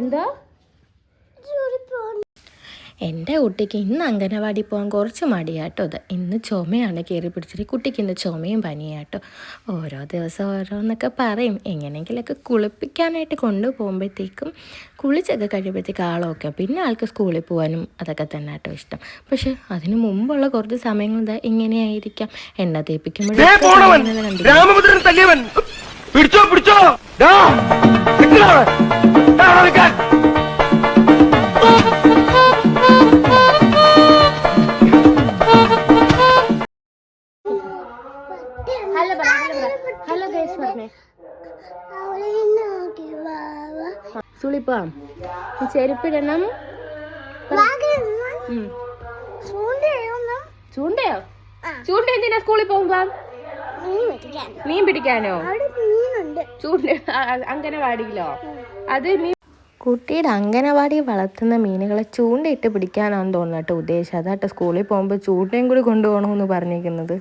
എന്തോ? എന്റെ കുട്ടിക്ക് ഇന്ന് അംഗനവാടി പോകാൻ കുറച്ച് മടിയാട്ടോ അത് ഇന്ന് ചുമയാണ് കയറി പിടിച്ചിട്ട് കുട്ടിക്ക് ഇന്ന് ചുമയും പനിയാട്ടോ. ഓരോ ദിവസം ഓരോന്നൊക്കെ പറയും. എങ്ങനെയെങ്കിലൊക്കെ കുളിപ്പിക്കാനായിട്ട് കൊണ്ടുപോകുമ്പോഴത്തേക്കും കുളിച്ചൊക്കെ കഴിയുമ്പോഴത്തേക്ക് ആളൊക്കെ പിന്നെ ആൾക്ക് സ്കൂളിൽ പോകാനും അതൊക്കെ തന്നെ ആട്ടോ ഇഷ്ടം. പക്ഷെ അതിന് മുമ്പുള്ള കുറച്ച് സമയങ്ങൾ ഇതാ ഇങ്ങനെയായിരിക്കാം. എണ്ണ തേപ്പിക്കുമ്പോഴേ പിടിച്ചോ ഹലോ ഹലോ ഗൈസ് പറഞ്ഞേ സുളിപ്പാം ചെരുപ്പിടണം ചൂണ്ടയോ? ചൂണ്ട എന്തിനാ സ്കൂളിൽ പോകുമ്പോ? മീൻ പിടിക്കാനോ? ചൂണ്ട അങ്കനവാടിയിലോ അത് മീൻ കുട്ടിയുടെ അങ്കനവാടി വളർത്തുന്ന മീനുകളെ ചൂണ്ടയിട്ട് പിടിക്കാനാണെന്ന് തോന്നുന്നു കേട്ടോ ഉദ്ദേശം. അതാട്ടോ സ്കൂളിൽ പോകുമ്പോൾ ചൂണ്ടയും കൂടി കൊണ്ടുപോകണമെന്ന് പറഞ്ഞിരിക്കുന്നത്.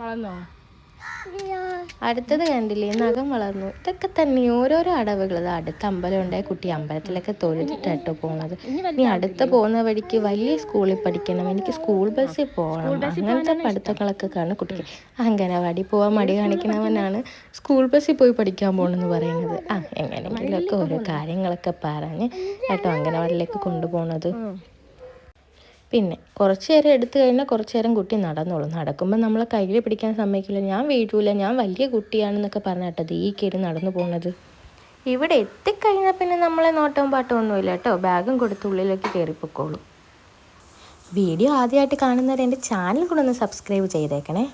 വളർന്നോ? അടുത്തത് കണ്ടില്ലേ? നഖം വളർന്നു. ഇതൊക്കെ തന്നെ ഓരോരോ അടവുകൾ. അടുത്ത അമ്പലം ഉണ്ടായ കുട്ടി അമ്പലത്തിലൊക്കെ തൊഴുതിട്ടാട്ടോ പോണത്. ഇനി അടുത്ത പോകുന്ന വഴിക്ക് വലിയ സ്കൂളിൽ പഠിക്കണം. എനിക്ക് സ്കൂൾ ബസ്സിൽ പോകണം. അങ്ങനത്തെ പഠിത്തങ്ങളൊക്കെ കാണും കുട്ടിക്ക്. അംഗനവാടി പോവാൻ മടി കാണിക്കണവനാണ് സ്കൂൾ ബസ്സിൽ പോയി പഠിക്കാൻ പോകണമെന്ന് പറയുന്നത്. ആ എങ്ങനെയെങ്കിലുമൊക്കെ ഓരോ കാര്യങ്ങളൊക്കെ പറഞ്ഞ് കേട്ടോ അംഗനവാടിയിലേക്ക് കൊണ്ടുപോകുന്നത് പിന്നെ കുറച്ച് നേരം എടുത്തു കഴിഞ്ഞാൽ കുറച്ച് നേരം കുട്ടി നടന്നോളും. നടക്കുമ്പോൾ നമ്മളെ കയ്യിൽ പിടിക്കാൻ സമ്മതിക്കില്ല. ഞാൻ വീഴൂല. ഞാൻ വലിയ കുട്ടിയാണെന്നൊക്കെ പറഞ്ഞിട്ടത് ഈ കയറി നടന്നു പോകുന്നത് ഇവിടെ എത്തിക്കഴിഞ്ഞാൽ പിന്നെ നമ്മളെ നോട്ടവും പാട്ടവും ഒന്നുമില്ല കേട്ടോ. ബാഗും കൊടുത്ത് ഉള്ളിലേക്ക് കയറിപ്പോക്കോളൂ പൊക്കോളും. വീഡിയോ ആദ്യമായിട്ട് കാണുന്നവരെ എന്റെ ചാനൽ കൂടെ ഒന്ന് സബ്സ്ക്രൈബ് ചെയ്തേക്കണേ.